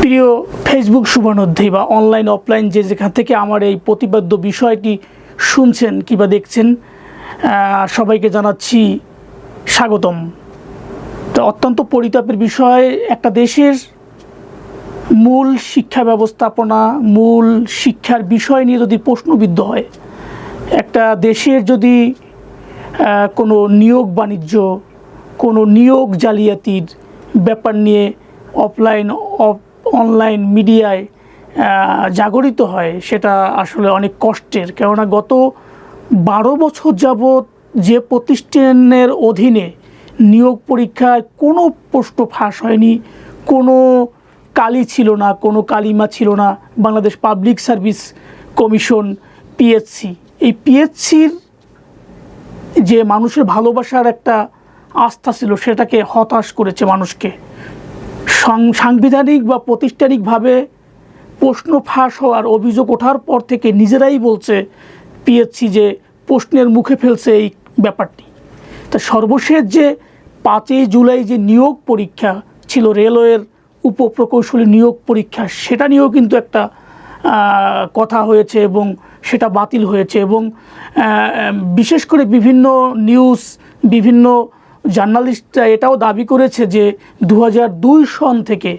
প্রিয় ফেসবুক শুভানুধ্যায়ী বা online offline যে যেখান থেকে আমার এই প্রতিবাদ্য বিষয়টি শুনছেন কিংবা দেখছেন সবাইকে জানাচ্ছি স্বাগতম। তো অত্যন্ত পরিতাপের বিষয়, একটা দেশের মূল শিক্ষা ব্যবস্থাপনা, মূল শিক্ষার বিষয় নিয়ে যদি প্রশ্নবিদ্ধ হয়, একটা দেশের যদি কোনো নিয়োগ বাণিজ্য, কোনো নিয়োগ জালিয়াতির ব্যাপার নিয়ে অফলাইন অনলাইন মিডিয়ায় জাগরিত হয়, সেটা আসলে অনেক কষ্টের। কেননা গত বারো বছর যাবৎ যে প্রতিষ্ঠানের অধীনে নিয়োগ পরীক্ষায় কোনো প্রশ্ন ফাঁস হয়নি, কোনো কালি ছিল না, কোনো কালিমা ছিল না, Bangladesh public service commission PSC এই পিএসসির যে মানুষের ভালোবাসার একটা আস্থা ছিল, সেটাকে হতাশ করেছে মানুষকে। সাংবিধানিক বা প্রতিষ্ঠানিকভাবে প্রশ্ন ফাঁস হওয়ার অভিযোগ ওঠার পর থেকে নিজেরাই বলছে পিএসসি যে প্রশ্নের মুখে ফেলছে এই ব্যাপারটি। তা সর্বশেষ যে পাঁচই জুলাই যে নিয়োগ পরীক্ষা ছিল, রেলওয়ের উপপ্রকৌশলী নিয়োগ পরীক্ষা, সেটা নিয়েও কিন্তু একটা কথা হয়েছে এবং সেটা বাতিল হয়েছে এবং বিশেষ করে বিভিন্ন নিউজ, বিভিন্ন জার্নালিস্টরা এটাও দাবি করেছে যে দু হাজার দুই সন থেকে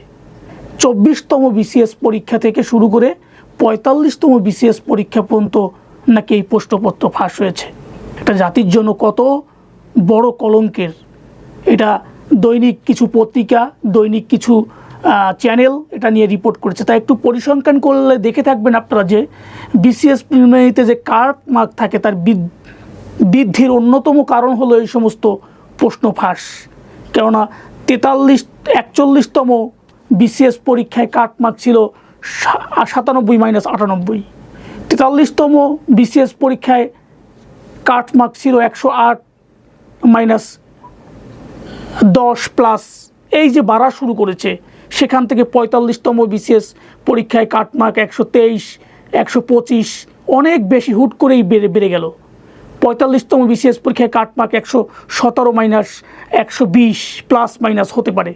চব্বিশতম বিসিএস পরীক্ষা থেকে শুরু করে পঁয়তাল্লিশতম বিসিএস পরীক্ষা পর্যন্ত নাকি এই প্রশ্নপত্র ফাঁস হয়েছে। এটা জাতির জন্য কত বড় কলঙ্কের। এটা দৈনিক কিছু পত্রিকা, দৈনিক কিছু চ্যানেল এটা নিয়ে রিপোর্ট করেছে। তাই একটু পরিসংখ্যান করলে দেখে থাকবেন আপনারা যে বিসিএস প্রিলিমিনারিতে যে কার্ট মার্ক থাকে, তার বৃদ্ধ- বৃদ্ধির অন্যতম কারণ হলো এই সমস্ত প্রশ্ন ফাঁস কেননা তেতাল্লিশ, একচল্লিশতম বিসিএস পরীক্ষায় কাটমার্ক ছিল সাতানব্বই মাইনাস আটানব্বই। তেতাল্লিশতম বিসিএস পরীক্ষায় কাটমার্ক ছিল একশো আট মাইনাস দশ প্লাস। এই যে বাড়া শুরু করেছে, সেখান থেকে পঁয়তাল্লিশতম বিসিএস পরীক্ষায় কাটমার্ক একশো তেইশ, একশো পঁচিশ, অনেক বেশি হুট করেই বেড়ে বেড়ে গেল। পঁয়তাল্লিশতম বিসিএস পরীক্ষায় কাটমার্ক একশো সতেরো মাইনাস একশো বিশ প্লাস মাইনাস হতে পারে।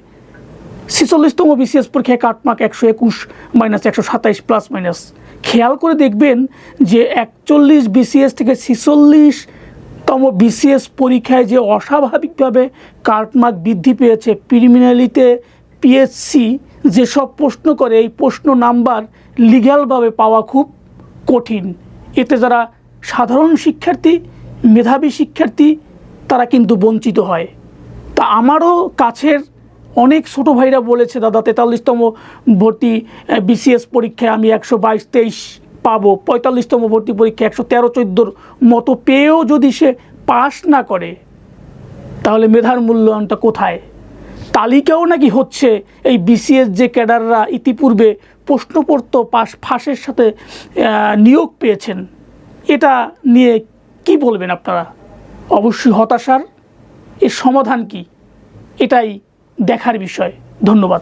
ছেচল্লিশতম বিসিএস পরীক্ষায় কাটমার্ক একশো একুশ মাইনাস একশো সাতাইশ প্লাস মাইনাস খেয়াল করে দেখবেন যে একচল্লিশ বিসিএস থেকে ছেচল্লিশ তম বিসিএস পরীক্ষায় যে অস্বাভাবিকভাবে কাটমার্ক বৃদ্ধি পেয়েছে প্রিলিমিনারিতে পিএসসি যেসব প্রশ্ন করে এই প্রশ্ন নাম্বার লিগ্যালভাবে পাওয়া খুব কঠিন। এতে যারা সাধারণ শিক্ষার্থী মেধাবী শিক্ষার্থী তারা কিন্তু বঞ্চিত হয়। তা আমারও কাছের অনেক ছোটো ভাইরা বলেছে, দাদা, তেতাল্লিশতম ভর্তি বিসিএস পরীক্ষায় আমি একশো বাইশ, তেইশ পাবো। পঁয়তাল্লিশতম ভর্তি পরীক্ষা একশো তেরো, চোদ্দোর মতো পেয়েও যদি সে পাস না করে, তাহলে মেধার মূল্যায়নটা কোথায়? তালিকাও নাকি হচ্ছে, এই বিসিএস যে ক্যাডাররা ইতিপূর্বে প্রশ্নপত্র পাশ, ফাঁসের সাথে নিয়োগ পেয়েছেন। এটা নিয়ে কি বলবেন আপনারা? অবশ্যই হতাশার। এর সমাধান কি? এটাই দেখার বিষয়। ধন্যবাদ।